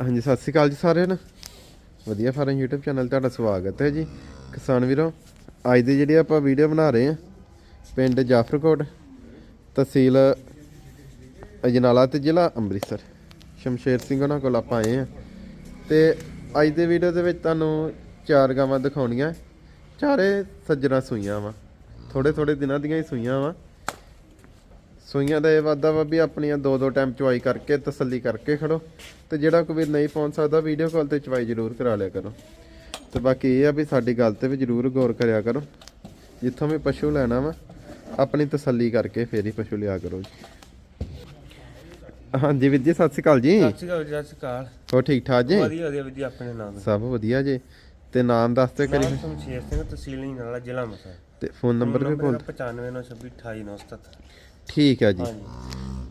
ਹਾਂਜੀ, ਸਤਿ ਸ਼੍ਰੀ ਅਕਾਲ ਜੀ ਸਾਰਿਆਂ ਨੂੰ। ਵਧੀਆ ਫਾਰਮ YouTube ਚੈਨਲ ਤੁਹਾਡਾ ਸਵਾਗਤ ਹੈ ਜੀ। ਕਿਸਾਨ ਵੀਰੋ, ਅੱਜ ਦੀ ਜਿਹੜੀ ਆਪਾਂ ਵੀਡੀਓ ਬਣਾ ਰਹੇ ਹਾਂ, ਪਿੰਡ ਜਾਫਰਕੋਟ ਤਹਿਸੀਲ ਅਜਨਾਲਾ ਤੇ ਜ਼ਿਲ੍ਹਾ ਅੰਮ੍ਰਿਤਸਰ। ਸ਼ਮਸ਼ੇਰ ਸਿੰਘ ਉਹਨਾਂ ਕੋਲ ਆਪਾਂ ਆਏ ਹਾਂ। ਤੇ ਅੱਜ ਦੇ ਵੀਡੀਓ ਦੇ ਵਿੱਚ ਤੁਹਾਨੂੰ ਚਾਰ ਗਾਵਾਂ ਦਿਖਾਉਣੀਆਂ। ਚਾਰੇ ਸੱਜਣਾ ਸੂਈਆਂ ਵਾ। ਥੋੜੇ ਥੋੜੇ ਦਿਨਾਂ ਦੀਆਂ ਹੀ ਸੂਈਆਂ ਵਾ। ਸੂਈਆਂ ਦਾ ਇਹ ਵਾਦਾ ਵਾ ਵੀ ਆਪਣੀਆਂ ਦੋ ਦੋ ਟਾਈਮ ਚਵਾਈ ਕਰਕੇ ਤਸੱਲੀ ਕਰਕੇ ਖੜੋ। ਤੇ ਜਿਹੜਾ ਕੋਈ ਵੀਰ ਨਹੀਂ ਪਹੁੰਚ ਸਕਦਾ ਵੀਡੀਓ ਕਾਲ ਤੇ ਚਵਾਈ ਜ਼ਰੂਰ ਕਰਾ ਲਿਆ ਕਰੋ। ਤੇ ਬਾਕੀ ਇਹ ਆ ਵੀ ਸਾਡੀ ਗੱਲ ਤੇ ਵੀ ਜ਼ਰੂਰ ਗੌਰ ਕਰਿਆ ਕਰੋ। ਜਿੱਥੋਂ ਵੀ ਪਸ਼ੂ ਲੈਣਾ ਵਾ ਆਪਣੀ ਤਸੱਲੀ ਕਰਕੇ ਫੇਰ ਹੀ ਪਸ਼ੂ ਲਿਆ ਕਰੋ ਜੀ। ਹਾਂਜੀ ਵੀਰ ਜੀ ਸਤਿ ਸ਼੍ਰੀ ਅਕਾਲ ਜੀ। ਸਤਿ ਸ਼੍ਰੀ ਅਕਾਲ ਸਤਿ ਸ਼੍ਰੀ ਅਕਾਲ। ਹੋ ਠੀਕ ਠਾਕ ਜੀ? ਵਧੀਆ ਵਧੀਆ ਵਧੀਆ ਆਪਣੇ ਨਾਮ ਸਭ ਵਧੀਆ ਜੀ। ਤੇ ਨਾਮ ਦੱਸ ਤੇ ਕਰੀ ਨਾਮ ਸ਼ਮਸ਼ੇਰ ਸਿੰਘ ਤਹਿਸੀਲ ਹੀਨਾਲਾ ਜ਼ਿਲ੍ਹਾ ਅੰਮ੍ਰਿਤਸਰ। ਤੇ ਫੋਨ ਨੰਬਰ ਵੀ ਬੋਲ 9596289977 ਠੀਕ ਹੈ ਜੀ। ਹਾਂਜੀ।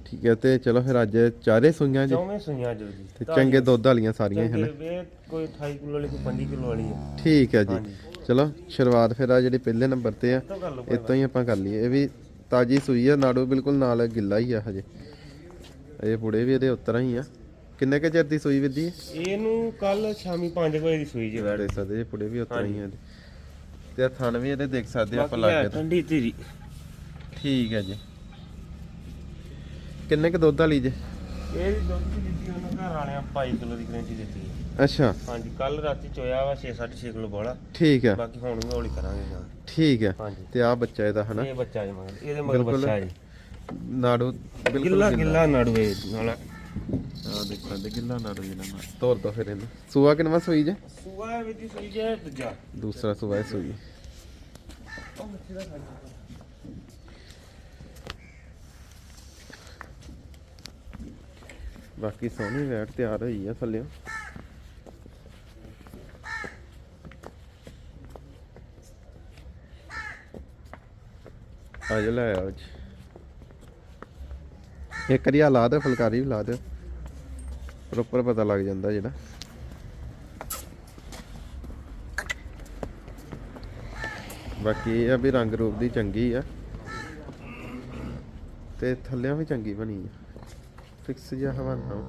ਠੀਕ ਹੈ ਤੇ ਚਲੋ ਫਿਰ ਅੱਜ ਚਾਰੇ ਸੂਈਆਂ ਜੀ। ਚੌਵੇਂ ਸੂਈਆਂ ਜੋ ਜੀ। ਤੇ ਚੰਗੇ ਦੁੱਧ ਵਾਲੀਆਂ ਸਾਰੀਆਂ ਹੀ ਹਨ ਚੰਗੇ ਕੋਈ 28 ਕਿਲੋ ਵਾਲੀ ਕੋਈ 25 ਕਿਲੋ ਵਾਲੀ ਹੈ ਠੀਕ ਹੈ ਜੀ। ਚਲੋ ਸ਼ੁਰੂਆਤ ਫਿਰ ਆ ਜਿਹੜੀ ਪਹਿਲੇ ਨੰਬਰ ਤੇ ਆ ਤੋਂ ਇਤੋਂ ਹੀ ਆਪਾਂ ਕਰ ਲਈਏ। ਇਹ ਵੀ ਤਾਜੀ ਸੂਈ ਆ ਨਾੜੂ ਬਿਲਕੁਲ ਨਾਲ ਗਿੱਲਾ ਹੀ ਆ ਹਜੇ। ਇਹ ਪੁੜੇ ਵੀ ਇਹਦੇ ਉਤਰਾਂ ਹੀ ਆ। ਕਿੰਨੇ ਕੁ ਚਿਰ ਦੀ ਸੂਈ ਵਿੱਦੀ ਇਹਨੂੰ ਕੱਲ ਸ਼ਾਮੀ 5 ਵਜੇ ਦੀ ਸੂਈ ਜੀ। ਵੈੜ ਸਕਦੇ ਇਹ ਪੁੜੇ ਵੀ ਉਤਰਾਂ ਹੀ ਆ। ਤੇ ਥਣ ਵੀ ਇਹਦੇ ਦੇਖ ਸਕਦੇ ਆ ਆਪਾਂ ਲਾ ਕੇ ਠੰਡੀ ਧੀਰੀ। ਠੀਕ ਹੈ ਜੀ। ਕਿੰਨੇ ਕੁ ਦੁੱਧ ਵਾਲੀ ਜੇ? ਇਹ ਦੁੱਧ ਦੀ ਦਿੱਤੀ ਉਹਨਾਂ ਘਰ ਵਾਲਿਆਂ 5 ਕਿਲੋ ਦੀ ਗਰੰਟੀ ਦਿੱਤੀ ਹੈ। ਅੱਛਾ। ਹਾਂਜੀ ਕੱਲ ਰਾਤੀ ਚੋਇਆ ਵਾ 6 6 ਕਿਲੋ ਬੋਲਾ ਠੀਕ ਹੈ ਬਾਕੀ ਹੁਣ ਵੀ ਹੌਲੀ ਕਰਾਂਗੇ ਠੀਕ ਹੈ ਹਾਂਜੀ। ਤੇ ਆ ਬੱਚਾ ਇਹਦਾ ਹਨਾ? ਇਹ ਬੱਚਾ ਜੀ ਮਗਰ ਇਹਦੇ ਮਗਰ ਬਿਲਕੁਲ। ਬੱਚਾ ਜੀ ਨਾੜੂ ਬਿਲਕੁਲ ਗਿੱਲਾ ਗਿੱਲਾ। ਗਿੱਲਾ ਨੜਵੇ ਨਾਲ। ਆ ਦੇਖ ਸਕਦੇ ਗਿੱਲਾ ਨਾੜੂ ਇਹਨਾਂ ਨਾਲ ਤੋਰ ਦੋ ਫਿਰ ਇਹਨੂੰ। ਸੂਆ ਕਿੰਨਵਾ ਸੂਈ ਜੇ? ਸੂਆ ਵਿੱਚ ਹੀ ਸੂਈ ਜੇ ਦੂਜਾ। ਦੂਸਰਾ ਸੂਆ ਇਹ ਸੂਈ। ਬਾਕੀ ਸੋਹਣੀ ਵੈਟ ਤਿਆਰ ਹੋਈ ਆ ਥੱਲੇ। ਆ ਜਾ ਲੈ ਆਓ ਜੀ ਇੱਕ ਕਰੀਆ ਲਾ ਦਿਓ ਫੁਲਕਾਰੀ ਵੀ ਲਾ ਦਿਓ ਪ੍ਰੋਪਰ ਪਤਾ ਲੱਗ ਜਾਂਦਾ ਜਿਹੜਾ। ਬਾਕੀ ਇਹ ਆ ਵੀ ਰੰਗ ਰੂਪ ਦੀ ਚੰਗੀ ਆ। ਤੇ ਥੱਲਿਆਂ ਵੀ ਚੰਗੀ ਬਣੀ ਆ। ਫਿਕਸ ਜਿਹਾ ਹਵਾਨਾ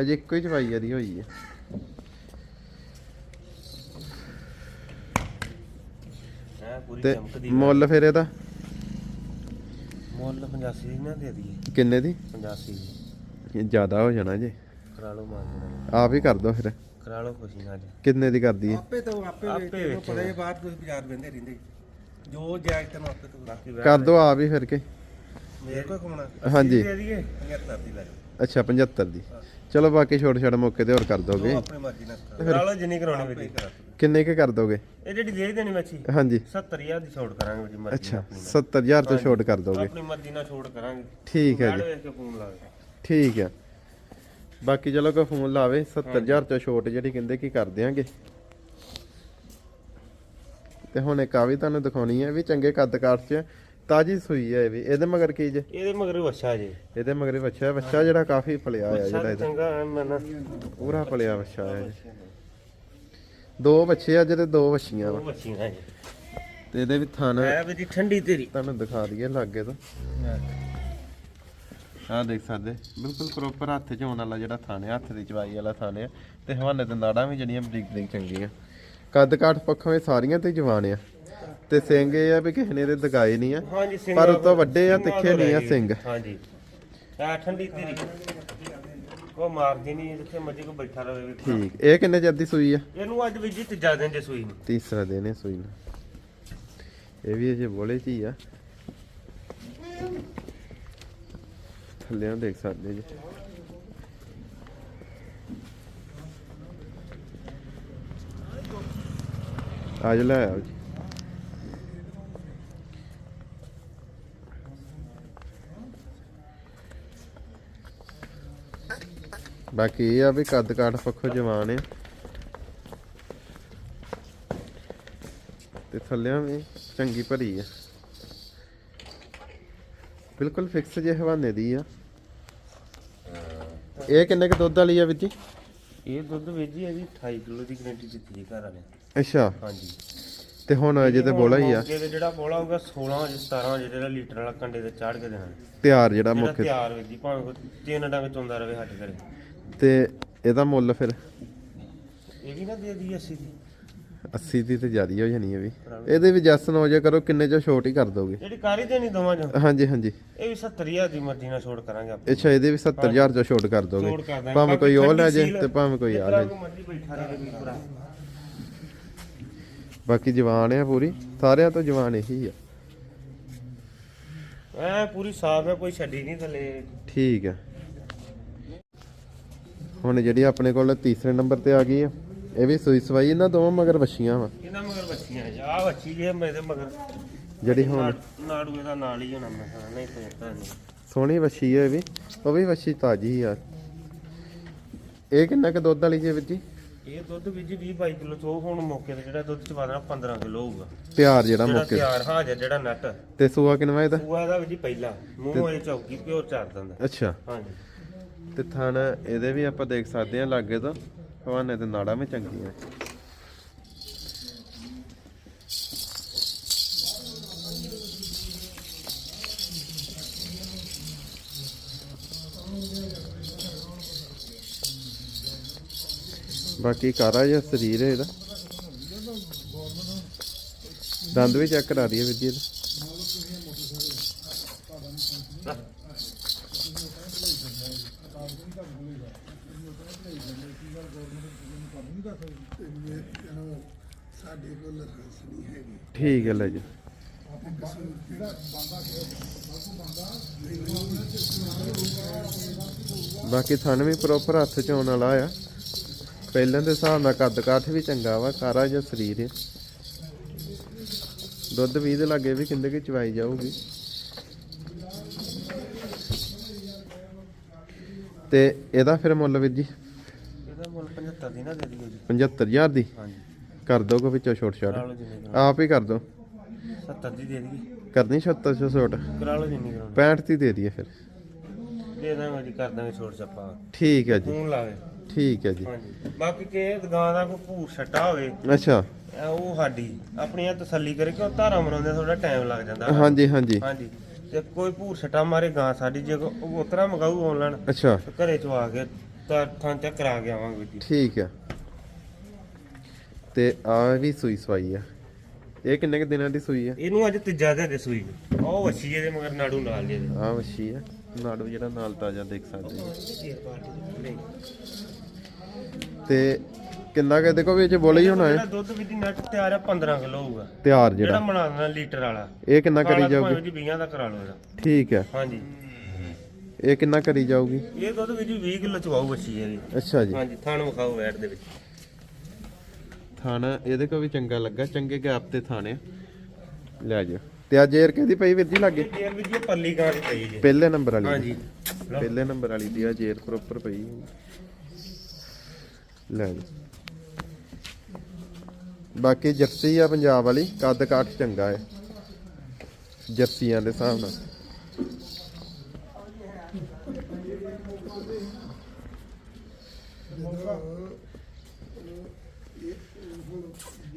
ਅਜੇ ਇੱਕੋ ਹੀ ਚਵਾਈ ਇਹਦੀ ਹੋਈ ਹੈ। ਪੂਰੀ ਤੇ ਚਮਕਦੀ ਮੁੱਲ ਫਿਰ ਇਹਦਾ? ਮੁੱਲ 85 ਦੀ ਨਾ ਦੇ ਦਈਏ। ਕਿੰਨੇ ਦੀ? 85 ਦੀ। ਇਹ ਜ਼ਿਆਦਾ ਹੋ ਜਾਣਾ ਜੇ। ਕਰਾ ਲਓ ਮਾਰ ਦੇਣਾ ਆਪ ਹੀ ਕਰ ਦੋ ਫਿਰ। ਕਰਾ ਲਓ ਖੁਸ਼ੀ ਨਾਲ ਜੀ ਕਿੰਨੇ ਦੀ ਕਰਦੀ ਹੈ? ਆਪੇ ਤੋਂ ਆਪੇ ਆਪੇ ਵੇਚਦੇ ਹੀ ਬਾਹਰ ਤੁਸੀਂ ਬਾਜ਼ਾਰ ਬੰਦੇ ਰਹਿੰਦੇ। ਜੋ ਜਾਇਜ਼ ਤੈਨੂੰ ਆਪੇ ਤੋਂ ਬਾਕੀ ਕਰ ਦੋ ਆਪ ਹੀ ਫਿਰ ਕੇ। ਮੇਰੇ ਕੋਲ ਕੋਣਾ ਹਾਂਜੀ। ਦੇ ਦਈਏ 75 ਦੀ ਲੈ ਜਾਓ। ਅੱਛਾ 75 ਦੀ। ਚਲੋ ਬਾਕੀ ਛੋਟੇ ਛੋਟੇ ਮੌਕੇ ਤੇ ਹੋਰ ਕਰ ਦੋਗੇ। ਜੋ ਆਪਣੀ ਮਰਜ਼ੀ ਨਾਲ ਕਰੋ। ਕਰਾ ਲਓ ਜਿੰਨੀ ਕਰਾਉਣੀ ਵੀ ਜੀ ਕਿੰਨੇ ਕੁ ਕਰ ਦੋਗੇ? ਇਹ ਜਿਹੜੀ ਦੇ ਦੇਣੀ ਮੱਛੀ ਹਾਂਜੀ। 70000 ਦੀ ਛੋਟ ਕਰਾਂਗੇ ਜੀ ਮਰਜ਼ੀ ਅੱਛਾ ਨਾਲ। ਆਪਣੀ 70000 ਤੋਂ ਛੋਟ ਕਰ ਦੋਗੇ। ਆਪਣੀ ਮਰਜ਼ੀ ਨਾਲ ਛੋਟ ਕਰਾਂਗੇ। ਠੀਕ ਹੈ ਜੀ। ਵੇਖ ਕੇ ਫੋਨ ਲਾ ਦੇ ਠੀਕ ਹੈ। ਬਾਕੀ ਚਲੋ ਕੋਈ ਫੋਨ ਲਾਵੇ 70000 ਤੋਂ ਛੋਟ ਜਿਹੜੀ ਕਹਿੰਦੇ ਕੀ ਕਰ ਦਿਆਂਗੇ। ਤੇ ਹੁਣ ਇੱਕ ਆ ਵੀ ਤੁਹਾਨੂੰ ਦਿਖਾਉਣੀ ਹੈ ਵੀ ਚੰਗੇ ਕੱਦ ਕਾਠ 'ਚ ਹੈ। ਤਾਜੀ ਸੂਈ ਹੈ ਇਹ ਵੀ। ਇਹਦੇ ਮਗਰ ਕੀ ਜੇ? ਇਹਦੇ ਮਗਰ ਵੱਛਾ ਜੀ। ਇਹਦੇ ਮਗਰ ਬੱਚਾ ਹੈ ਬੱਚਾ ਜਿਹੜਾ ਕਾਫੀ ਫਲਿਆ ਆ ਵੱਛਾ ਜਿਹੜਾ ਵੀ ਇਹਦਾ। ਚੰਗਾ ਐ ਮਨ ਪੂਰਾ ਫਲਿਆ ਬੱਚਾ ਹੈ ਜੀ। ਦੋ ਬੱਚੇ ਆ ਜਿਹੜੇ ਦੋ ਵਾ। ਵੱਛੀਆਂ ਜੀ ਤੇ ਇਹਦੇ ਵੀ ਥਣ ਐ ਵੀ ਜੀ ਠੰਡੀ ਤੇਰੀ। ਤੁਹਾਨੂੰ ਦਿਖਾ ਦਈਏ ਲਾਗੇ ਤੋਂ। ਆਹ ਦੇਖ ਸਕਦੇ। ਬਿਲਕੁਲ ਪ੍ਰੋਪਰ ਹੱਥ 'ਚ ਆਉਣ ਵਾਲਾ ਜਿਹੜਾ ਥਾਣੇ ਹੱਥ ਦੀ ਚਵਾਈ ਵਾਲਾ ਥਾਣੇ ਆ। ਤੇ ਹਵਾਨੇ ਤੇ ਨਾੜਾਂ ਵੀ ਜਿਹੜੀਆਂ ਬਰੀਕ ਬਰੀਕ ਚੰਗੀਆਂ। ਕੱਦ ਕਾਠ ਪੱਖੋਂ ਇਹ ਸਾਰੀਆਂ ਤੇ ਜਵਾਨ ਆ। ਤੇ ਸਿੰਘ ਇਹ ਆ ਵੀ ਕਿਸੇ ਨੇ ਇਹਦੇ ਦਗਾਏ ਨਹੀਂ ਆ। ਹਾਂਜੀ ਸਿੰਘ ਪਰ ਉਤੋਂ ਵੱਡੇ ਆ, ਤਿੱਖੇ ਤੋਂ ਨਹੀਂ ਆ ਸਿੰਘ। ਹਾਂਜੀ। ਐ ਠੰਡੀ ਤੇਰੀ ਉਹ ਮਾਰਦੀ ਨਹੀਂ ਜਿੱਥੇ ਮਰਜ਼ੀ ਕੋ ਬੈਠਾ ਵੀ। ਠੀਕ। ਇਹ ਕਿੰਨੇ ਚਿਰ ਦੀ ਸੂਈ ਆ? ਇਹਨੂੰ ਅੱਜ ਵੀ ਜੀ ਤੀਜਾ ਦਿਨ ਜੇ ਸੂਈ ਨੂੰ। ਤੀਸਰਾ ਦਿਨ ਹੈ ਸੂਈ ਨੂੰ। ਇਹ ਵੀ ਅਜੇ ਬੋਲੇ ਚ ਹੀ ਆ। ਥੱਲੇ ਦੇਖ ਸਕਦੇ ਜੀ। ਆਜ ਲੈ ਆਓ ਜੀ। ਬਾਕੀ ਇਹ ਆ ਵੀ ਕੱਦ ਕਾਠ ਪੱਖੋਂ ਜਵਾਨ ਆ। ਤੇ ਥੱਲਿਆਂ ਵੀ ਚੰਗੀ ਭਰੀ ਆ। ਬਿਲਕੁਲ ਫਿਕਸ ਜੇ ਹਵਾਨੇ ਦੀ ਆ। ਇਹ ਕਿੰਨੇ ਕ ਦੁੱਧ ਵਾਲੀ ਆ ਵੀਰ ਜੀ? ਇਹ ਦੁੱਧ ਵੇਜੀ ਹੈ ਜੀ 28 ਕਿਲੋ ਦੀ ਗਰੰਟੀ ਦਿੱਤੀ ਜੀ ਘਰ ਵਾਲੇ ਅੱਛਾ। ਹਾਂਜੀ। ਤੇ ਹੁਣ ਅਜੇ ਤੇ ਬੋਲਾ ਹੀ ਆ। ਤੇ ਜਿਹੜਾ ਬੋਲਾ ਹੋਊਗਾ 16 ਜਾਂ 17 ਜਿਹੜਾ ਲੀਟਰ ਵਾਲਾ ਕੰਡੇ ਤੇ ਚਾੜ ਕੇ ਦੇਣਾ ਤਿਆਰ ਜਿਹੜਾ ਮੁੱਖ ਤਿਆਰ ਵੇਜੀ ਭਾਵੇਂ ਤਿੰਨ ਡੰਗ ਚੋਂਦਾ ਰਵੇ ਹੱਟ ਕਰੇ। ਤੇ ਇਹਦਾ ਮੁੱਲ ਫਿਰ? ਇਹ ਵੀ ਨਾ ਦੇ ਦੀ 80 ਦੀ। 80 ਦੀ ਤੇ ਜ਼ਿਆਦਾ ਹੋ ਜਾਣੀ ਹੈ ਵੀ। ਇਹਦੇ ਵੀ ਜੈਸਨ ਹੋ ਜਾ ਕਰੋ ਕਿੰਨੇ ਚ ਛੋਟ ਹੀ ਕਰ ਦੋਗੇ? ਜਿਹੜੀ ਕਾਰੀ ਦੇਣੀ ਦੋਵਾਂ ਚ। ਹਾਂਜੀ ਹਾਂਜੀ। ਇਹ ਵੀ 70000 ਦੀ ਮਰਜ਼ੀ ਨਾਲ ਛੋੜ ਕਰਾਂਗੇ ਆਪਾਂ। ਅੱਛਾ ਇਹਦੇ ਵੀ 70000 ਚ ਛੋਟ ਕਰ ਦੋਗੇ। ਛੋੜ ਕਰ ਦਾਂਗੇ। ਭਾਵੇਂ ਕੋਈ ਉਹ ਲੈ ਜੇ ਤੇ ਭਾਵੇਂ ਕੋਈ ਆ ਲੈ। ਜਿਸ ਬਾਕੀ ਜਵਾਨ ਆ ਪੂਰੀ। ਸਾਰਿਆਂ ਤੋਂ ਜਵਾਨ ਇਹੀ ਆ। ਐ ਪੂਰੀ ਸਾਫ਼ ਹੈ ਕੋਈ ਛੱਡੀ ਨਹੀਂ ਥੱਲੇ। ਠੀਕ ਹੈ ਹੁਣ ਜਿਹੜੀ ਆਪਣੇ ਕੋਲ ਤੀਸਰੇ ਨੰਬਰ ਤੇ ਆ ਗਈ ਆ ਇਹ ਵੀ ਸੂਈ ਸਵਾਈ ਇਹਨਾਂ ਦੋਵਾਂ ਮਗਰ ਵੱਛੀਆਂ ਵਾ। ਇਹਨਾਂ ਮਗਰ ਬੱਚੀਆਂ ਆ ਬੱਚੀ ਜੇ ਮੇਰੇ ਮਗਰ। ਜਿਹੜੀ ਹੁਣ ਨਾੜ- ਨਾੜੂ ਇਹਦਾ ਨਾਲ ਹੀ ਹੋਣਾ ਮੈਂ ਕਿਹਾ, ਨਹੀਂ ਤੇ ਤਾਂ ਨਹੀਂ। ਸੋਹਣੀ ਵੱਛੀ ਹੈ ਇਹ ਵੀ ਉਹ ਵੀ ਵੱਛੀ ਤਾਜੀ ਆ। ਇਹ ਕਿੰਨਾ ਕੁ ਦੁੱਧ ਵਾਲੀ ਜੇ ਵੀਰ ਜੀ? ਇਹ ਦੁੱਧ ਵੀ ਜੀ 20 22 ਕਿਲੋ ਤੋਂ ਹੁਣ ਮੌਕੇ ਤੇ ਜਿਹੜਾ ਦੁੱਧ ਚਵਾ ਦੇਣਾ 15 ਕਿਲੋ ਹੋਊਗਾ। ਤਿਆਰ ਜਿਹੜਾ ਜਿਹੜਾ ਮੌਕੇ ਤਿਆਰ ਹਾਜ਼ਰ ਜਿਹੜਾ ਨਟ। ਤੇ ਸੂਆ ਕਿਨਵਾ ਇਹਦਾ? ਉਹ ਇਹਦਾ ਵੀ ਜੀ ਪਹਿਲਾ। ਮੂੰਹ ਇਹ ਚੌਕੀ ਪਿਓਰ ਚਾਰ ਦਿੰਦਾ। ਅੱਛਾ। ਹਾਂਜੀ। ਤੇ ਥਣ ਇਹਦੇ ਵੀ ਆਪਾਂ ਦੇਖ ਸਕਦੇ ਹਾਂ ਲਾਗੇ ਤੋਂ। ਹਵਾਨੇ ਤੇ ਨਾੜਾਂ ਵੀ ਚੰਗੀਆਂ। ਬਾਕੀ ਕਾਰਾ ਜਿਹਾ ਸਰੀਰ ਹੈ ਇਹਦਾ। ਦੰਦ ਵੀ ਚੈੱਕ ਕਰਾ ਦਈਏ ਵੀਰ ਜੀ ਇਹਦੇ। ਸਾਡੇ ਕੋਲ ਲਾਇਸੈਂਸ ਨਹੀਂ ਹੈਗੀ। ਠੀਕ ਹੈ ਲੈ ਜੀ। ਬਾਕੀ ਥਣ ਵੀ ਪ੍ਰੋਪਰ ਹੱਥ ਚ ਆਉਣ ਵਾਲਾ ਆ। ਪਹਿਲਾਂ ਦੇ ਹਿਸਾਬ ਨਾਲ ਕੱਦ ਕਾਠ ਵੀ ਚੰਗਾ ਵਾ ਕਾਰਾ ਜਿਹਾ ਸਰੀਰ ਹੈ ਦੁੱਧ ਵੀ ਦੇ ਲਾਗੇ ਵੀ ਕਿੰਦੇ ਕੀ ਚਵਾਈ ਜਾਊਗੀ। ਤੇ ਇਹਦਾ ਫਿਰ ਮੁੱਲ ਵੀਰ ਜੀ? ਇਹਦਾ ਮੁੱਲ 75 ਦੀ ਨਾ ਦੇ ਦਿਓ ਜੀ। 75000 ਦੀ? ਹਾਂਜੀ। ਕਰ ਦੋਗੇ ਵਿੱਚੋਂ ਛੋਟ ਛਾਟ ਕਰਾ ਲਓ ਜਿੰਨੀ ਆਪ ਹੀ ਕਰ ਦੋ। 70 ਦੀ ਦੇ ਦਈਏ। ਕਰਨੀ 76 ਛੋਟ ਕਰਾ ਲਓ ਜਿੰਨੀ ਕਰਾਉਣੀ। 65 ਦੀ ਦੇ ਦਈਏ ਫਿਰ। ਦੇ ਦਾਂਗੇ ਜੀ ਕਰ ਦਾਂਗੇ ਛੋੜ ਛੱਪਾ ਠੀਕ ਹੈ ਜੀ। ਫੋਨ ਲਾਵੇ ਠੀਕ ਹੈ ਜੀ। ਹਾਂਜੀ। ਬਾਕੀ ਕਿ ਦੁਕਾਨ ਦਾ ਕੋਈ ਭੂਰ ਛੱਟਾ ਹੋਵੇ ਅੱਛਾ। ਇਹ ਉਹ ਸਾਡੀ ਆਪਣੀ ਇਹ ਤਸੱਲੀ ਕਰੇ ਕਿ ਉਹ ਧਾਰਾ ਮਰਾਉਂਦੇ ਥੋੜਾ ਟਾਈਮ ਲੱਗ ਜਾਂਦਾ। ਹਾਂਜੀ ਹਾਂਜੀ। ਹਾਂਜੀ। ਤੇ ਕੋਈ ਭੂਰ ਛੱਟਾ ਮਾਰੇ ਗਾਂ ਸਾਡੀ ਜੇ ਕੋ- ਉਹ ਉਤਰਾ ਮਗਾਊ ਆਨਲਾਈਨ ਅੱਛਾ। ਘਰੇ ਚਵਾ ਕੇ ਤਾਂ ਥਾਂ ਤੇ ਕਰਾ ਕੇ ਆਵਾਂਗੇ ਜੀ ਠੀਕ ਹੈ ਤੇ ਆ ਵੀ ਸੂਈ ਸਵਾਈ ਆ। ਇਹ ਕਿੰਨੇ ਕੁ ਦਿਨਾਂ ਦੀ ਸੂਈ ਆ? ਇਹਨੂੰ ਅੱਜ ਤੀਜਾ ਦਿਨ ਦੇ ਸੂਈ ਨੂੰ। ਉਹ ਵੱਛੀ ਇਹਦੇ ਮਗਰ ਨਾੜੂ ਨਾਲ ਜੇ ਆ। ਵਸ਼ੀ ਆ। ਨਾੜੂ ਜਿਹੜਾ ਨਾਲ ਤਾਜ਼ਾ ਦੇਖ ਸਕਦੇ ਆ ਤੇ ਕਿੰਨਾ ਕੁ ਇਹਦੇ ਕੋ ਵਿੱਚ ਬੋਲੇ ਹੀ ਹੋਣਾ ਹੈ। ਦੁੱਧ ਵੀ ਦੀ ਨੱਟ ਤਿਆਰ ਆ 15 ਕਿਲੋ ਹੋਊਗਾ। ਤਿਆਰ ਜਿਹੜਾ। ਜਿਹੜਾ ਬਣਾ ਦੇਣਾ ਲੀਟਰ ਵਾਲਾ। ਇਹ ਕਿੰਨਾ ਕਰੀ ਜਾਊਗੀ? ਜੀ 20 ਦਾ ਕਰਾ ਲਓ ਇਹਦਾ। ਠੀਕ ਹੈ। ਹਾਂਜੀ। ਇਹ ਕਿੰਨਾ ਕਰੀ ਜਾਊਗੀ? ਇਹ ਦੁੱਧ ਵੀ ਜੀ 20 ਕਿਲੋ ਚਵਾਉ ਵੱਛੀ ਇਹਦੀ। ਅੱਛਾ ਜੀ। ਹਾਂਜੀ ਥਾਣ ਵਿਖਾਓ ਵੈਟ ਦੇ ਵਿੱਚ। ਥਾਣਾ ਇਹਦੇ ਕੋ ਵੀ ਚੰਗਾ ਲੱਗਾ ਚੰਗੇ ਗੈਪ ਤੇ ਥਾਣੇ। ਲੈ ਜਾਓ। ਤੇ ਆ ਜੇਰ ਕਿਹਦੀ ਪਈ ਵੀਰ ਜੀ ਲੱਗੇ? ਇਹ ਵੀ ਜੀ ਪਰਲੀ ਦੀ ਪਈ ਜੀ। ਪਹਿਲੇ ਨੰਬਰ ਵਾਲੀ ਹਾਂਜੀ। ਪਹਿਲੇ ਨੰਬਰ ਵਾਲੀ ਦੀ ਆ ਜੇਰ ਪ੍ਰੋਪਰ ਪਈ। ਲੈ ਜੀ। ਬਾਕੀ ਜਰਸੀ ਆ ਪੰਜਾਬ ਵਾਲੀ ਕੱਦ ਕਾਠ ਚੰਗਾ ਹੈ ਜਰਸੀਆਂ ਦੇ ਹਿਸਾਬ ਨਾਲ।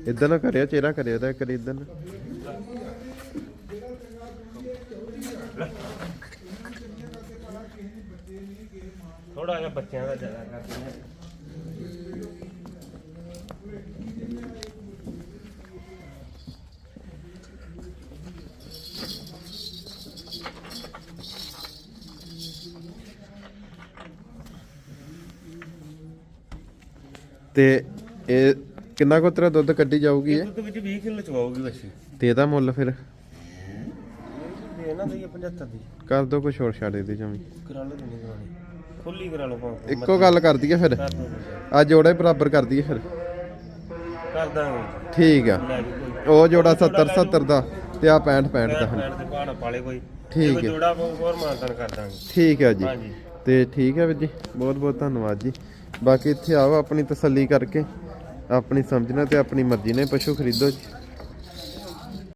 ਇਦਾਂ ਨਾ ਕਰਿਆ ਚਿਹਰਾ ਕਰਿਆ ਤਾਂ ਕਰੀ ਇਦਾਂ ਥੋੜਾ ਜਿਹਾ ਬੱਚਿਆਂ ਦਾ ਜ਼ਿਆਦਾ ਕਰਦੇ ਨੇ ਤੇ ਇਹ ਕਿੰਨਾ ਕੁ ਤੇਰਾ ਦੁੱਧ ਕੱਢੀ ਜਾਊਗੀ ਇਹ? ਦੁੱਧ ਵਿੱਚ 20 ਕਿਲੋ ਚਵਾਉਗੀ ਵੱਛੀ ਤੇ ਇਹਦਾ ਮੁੱਲ ਫਿਰ। ਦੇ ਨਾ ਦਈਏ 75 ਦੀ। ਕਰ ਦੋ ਕੁਛ ਹੋਰ ਛੱਡ ਇਹਦੇ ਚੋਂ ਵੀ। ਕਰਾ ਲਓ ਜਿੰਨੀ ਕਰਾਉਣੀ। ਖੁੱਲੀ ਕਰਾ ਲਓ ਭਾਵੇਂ। ਇੱਕੋ ਗੱਲ ਕਰ ਦਈਏ ਫਿਰ। ਦੋ ਆ ਜੋੜਾ ਹੀ ਬਰਾਬਰ ਕਰ ਦਈਏ ਫਿਰ। ਕਰ ਦਾਂਗੇ। ਠੀਕ ਆ। ਉਹ ਜੋੜਾ 70 70 ਦਾ ਤੇ ਆ 65 65 ਦਾ ਪੈਣ ਦੇ ਬਾਣਾ ਪਾਲੇ ਕੋਈ। ਠੀਕ ਹੈ। ਜੋੜਾ ਹੋਰ ਮਾਨਤਨ ਕਰ ਦਾਂਗੇ। ਠੀਕ ਹੈ ਜੀ। ਤੇ ਠੀਕ ਹੈ ਵੀਰ ਜੀ। ਬਹੁਤ ਬਹੁਤ ਧੰਨਵਾਦ ਜੀ। ਬਾਕੀ ਇੱਥੇ ਆਓ ਆਪਣੀ ਤਸੱਲੀ ਕਰਕੇ। ਆਪਣੀ ਸਮਝਣਾ ਤੇ ਆਪਣੀ ਮਰਜ਼ੀ ਨੇ ਪਸ਼ੂ ਖਰੀਦੋ ਜੀ।